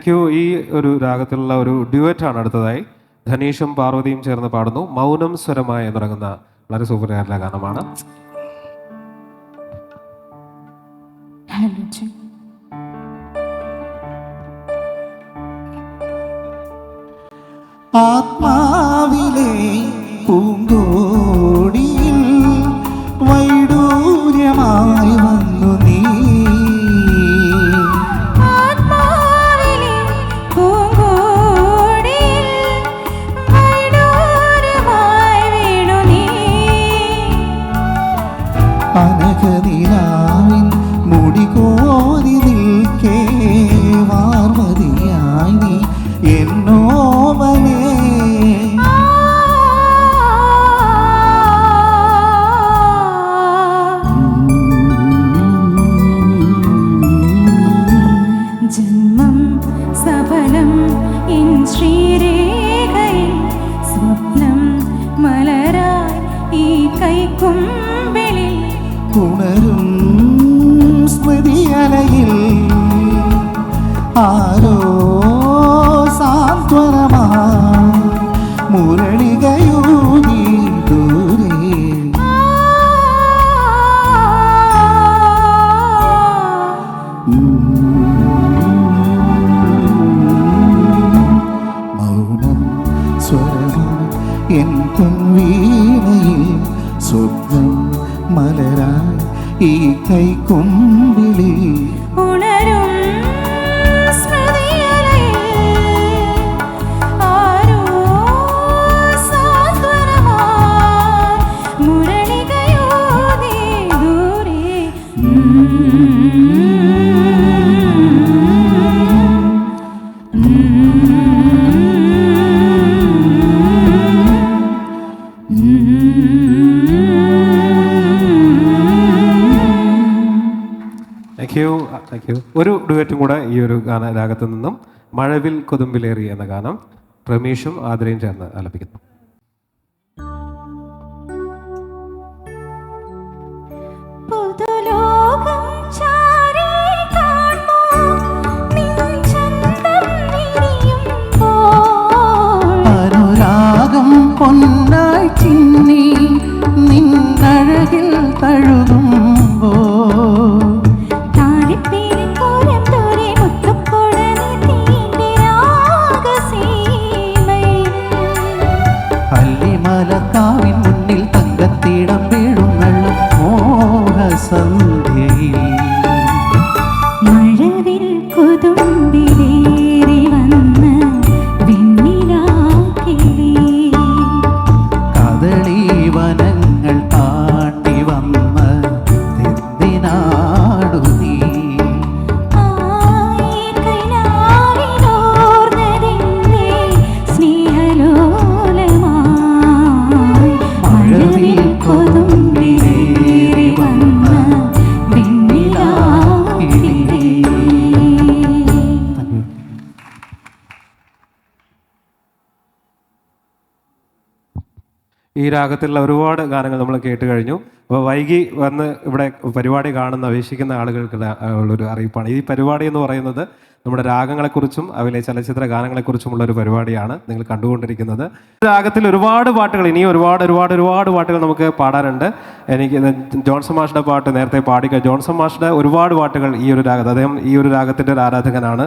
Thank you ഈ ഒരു രാഗത്തിലുള്ള ഒരു ഡ്യുവറ്റ് ആണ് അടുത്തതായി. ധനീഷും പാർവതിയും ചേർന്ന് പാടുന്നു. മൗനം സ്വരമായി എന്ന് തുടങ്ങുന്ന വളരെ സൂപ്പർ ഗാനമാണ്. ആത്മാവിലെ പൂങ്കോടിയിൽ മുടി ആരോ സാന്ത്വനമാ മുരളികയൂതി ദൂരെ മൗനം സ്വരമായി എൻ പൊൻവീണയിൽ സ്വപ്നം മലരായി ഈ കൈക്കൊമ്പിളിൽ താങ്ക് യു ഒരു ഡുവറ്റും കൂടെ ഈ ഒരു ഗാന രാഗത്തു നിന്നും മഴവിൽ കൊതുമ്പിലേറി എന്ന ഗാനം പ്രമീഷും ആതിരയും ചേർന്ന് ആലപിക്കുന്നു. പുതുലോകം ഈ രാഗത്തിലുള്ള ഒരുപാട് ഗാനങ്ങൾ നമ്മൾ കേട്ട് കഴിഞ്ഞു. അപ്പോൾ വൈകി വന്ന് ഇവിടെ പരിപാടി കാണുന്ന വീക്ഷിക്കുന്ന ആളുകൾക്ക് ഉള്ളൊരു അറിയിപ്പാണ്. ഈ പരിപാടി എന്ന് പറയുന്നത് നമ്മുടെ രാഗങ്ങളെക്കുറിച്ചും അവയിലെ ചലച്ചിത്ര ഗാനങ്ങളെക്കുറിച്ചുമുള്ള ഒരു പരിപാടിയാണ് നിങ്ങൾ കണ്ടുകൊണ്ടിരിക്കുന്നത്. രാഗത്തിൽ ഒരുപാട് പാട്ടുകൾ ഇനിയും ഒരുപാട് ഒരുപാട് ഒരുപാട് പാട്ടുകൾ നമുക്ക് പാടാനുണ്ട്. എനിക്ക് ജോൺസൺ മാഷിന്റെ പാട്ട് നേരത്തെ പാടിക്ക. ജോൺസൺ മാഷിന്റെ ഒരുപാട് പാട്ടുകൾ ഈ ഒരു രാഗത്ത് അദ്ദേഹം ഈ ഒരു രാഗത്തിന്റെ ഒരു ആരാധകനാണ്.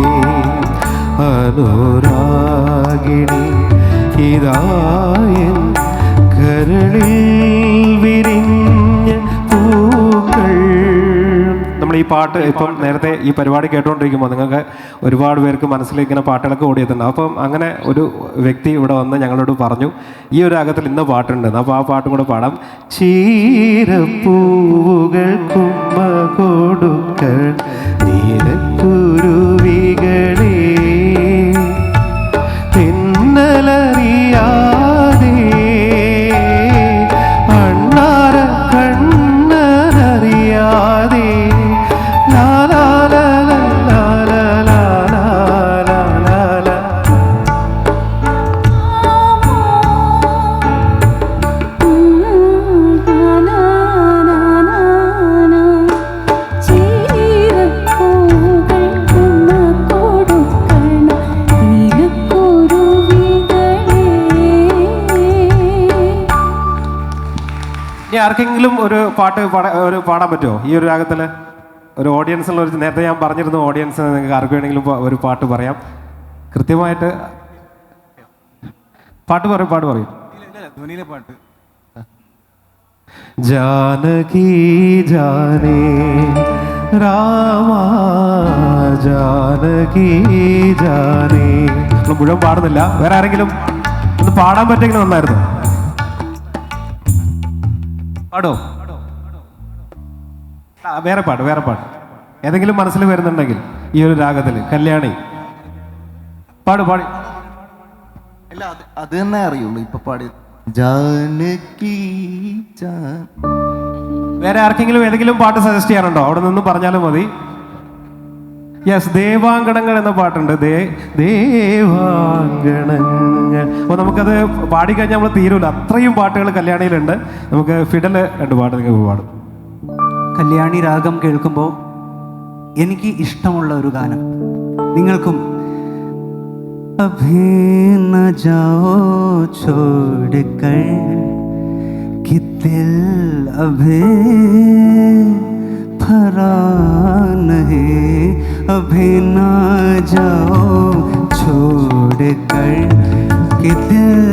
അനുരാഗിണി ഇതായൻ കരളിൽ വിരിഞ്ഞ പൂക്കൾ. നമ്മൾ ഈ പാട്ട് ഇപ്പം നേരത്തെ ഈ പരിപാടി കേട്ടുകൊണ്ടിരിക്കുമ്പോൾ നിങ്ങൾക്ക് ഒരുപാട് പേർക്ക് മനസ്സിലേക്ക് ഇങ്ങനെ പാട്ടുകളൊക്കെ ഓടിയെത്തുന്നുണ്ട്. അപ്പം അങ്ങനെ ഒരു വ്യക്തി ഇവിടെ വന്ന് ഞങ്ങളോട് പറഞ്ഞു ഈ ഒരു അകത്തിൽ ഇന്ന പാട്ടുണ്ട്. അപ്പോൾ ആ പാട്ടും കൂടെ പാടാം. ചീരപ്പൂവുകൾ കുമ്മ കൊടുക്കൾ നീലക്കുരുവികളേ ആർക്കെങ്കിലും ഒരു പാട്ട് ഒരു പാടാൻ പറ്റുമോ? ഈ ഒരു രാഗത്തിൽ ഒരു ഓഡിയൻസിൽ ഒരു നേരത്തെ ഞാൻ പറഞ്ഞിരുന്നു ഓഡിയൻസ് നിങ്ങൾക്ക് ആർക്ക് വേണമെങ്കിലും ഒരു പാട്ട് പറയാം. കൃത്യമായിട്ട് പാട്ട് പറയും പാട്ട് പറയും. ധ്വനിയിലെ പാട്ട് ജാനകി ജാനേ രാമ ജാനകി ജാനേ. മുഴുവൻ പാടുന്നില്ല. വേറെ ആരെങ്കിലും ഒന്ന് പാടാൻ പറ്റെങ്കിലും നന്നായിരുന്നു. പാടോ. വേറെ പാട്ട് വേറെ പാട്ട്. ഏതെങ്കിലും മനസ്സിൽ വരുന്നുണ്ടെങ്കിൽ ഈ ഒരു രാഗത്തിൽ കല്യാണി. പാട് പാടി. അല്ല അത് അത് തന്നെ അറിയുള്ളൂ. ഇപ്പൊ പാടി. ജാനകി വേറെ ആർക്കെങ്കിലും ഏതെങ്കിലും പാട്ട് സജസ്റ്റ് ചെയ്യാനുണ്ടോ? അവിടെ നിന്ന് പറഞ്ഞാലും മതി. യെസ് ദേവാങ്കണങ്ങൾ എന്ന പാട്ടുണ്ട്. ദേ ദേവാങ്കണങ്ങൾ. അപ്പോൾ നമുക്കത് പാടിക്കഴിഞ്ഞാൽ നമ്മൾ തീരുമില്ല അത്രയും പാട്ടുകൾ കല്യാണിയിലുണ്ട്. നമുക്ക് ഫിഡൽ രണ്ട് പാട്ട് നിങ്ങൾക്ക് പാടും. കല്യാണി രാഗം കേൾക്കുമ്പോൾ എനിക്ക് ഇഷ്ടമുള്ള ഒരു ഗാനം. നിങ്ങൾക്കും. അഭി न जाओ छोड़कर कि अभी ना जाओ छोड़कर कि दिल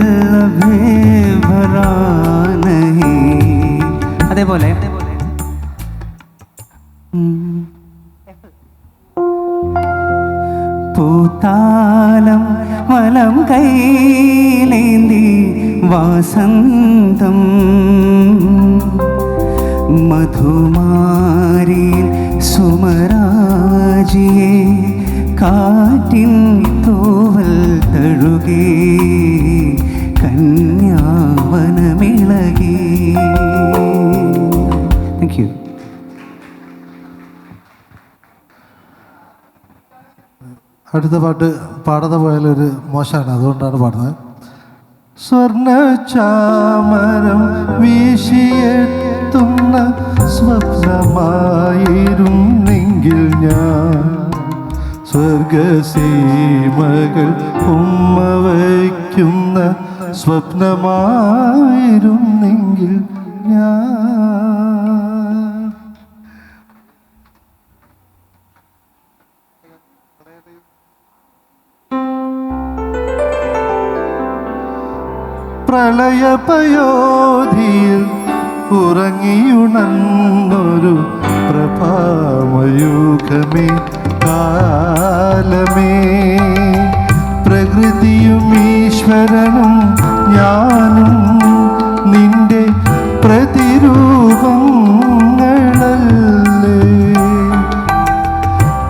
अभी भरा नहीं അതേപോലെ പൂത്താലം വലം കൈലേന്തി വാസന്തം മധുമാരിൽ കാറ്റിൻ തൂവൽ തഴുകി അടുത്ത പാട്ട് പാടാതെ പോയാലൊരു മോശമാണ് അതുകൊണ്ടാണ് പാടുന്നത്. സ്വർണ ചാമരം വീശിയെത്തുന്ന സ്വപ്നമായിരുന്നെങ്കിൽ ഞാൻ സ്വർഗസീമകൾ ഉമ്മ വയ്ക്കുന്ന സ്വപ്നമായിരുന്നെങ്കിൽ ഞാൻ. പ്രളയപയോധിയിൽ ഉറങ്ങിയുണർന്നൊരു പ്രഭാമയൂഖമേ കാലമേ പ്രകൃതിയും ഈശ്വരനും ഞാനും നിന്റെ പ്രതിരൂപങ്ങളല്ലേ.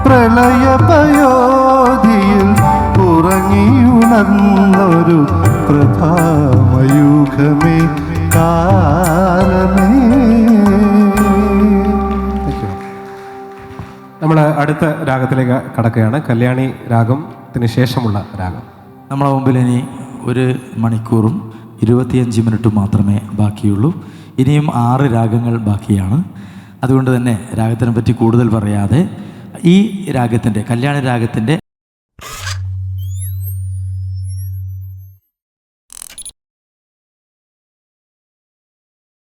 പ്രളയപയോധിയിൽ ഉറങ്ങിയുണർന്നൊരു പ്രഭാമയൂഖമേ കാലമേ. നമ്മൾ അടുത്ത രാഗത്തിലേക്ക് കടക്കുകയാണ്. കല്യാണി രാഗത്തിന് ശേഷമുള്ള രാഗം. നമ്മളെ മുമ്പിൽ ഇനി ഒരു മണിക്കൂറും ഇരുപത്തിയഞ്ച് മിനിറ്റും മാത്രമേ ബാക്കിയുള്ളൂ. ഇനിയും ആറ് രാഗങ്ങൾ ബാക്കിയാണ്. അതുകൊണ്ട് തന്നെ രാഗത്തിനെ പറ്റി കൂടുതൽ പറയാതെ ഈ രാഗത്തിന്റെ കല്യാണ രാഗത്തിന്റെ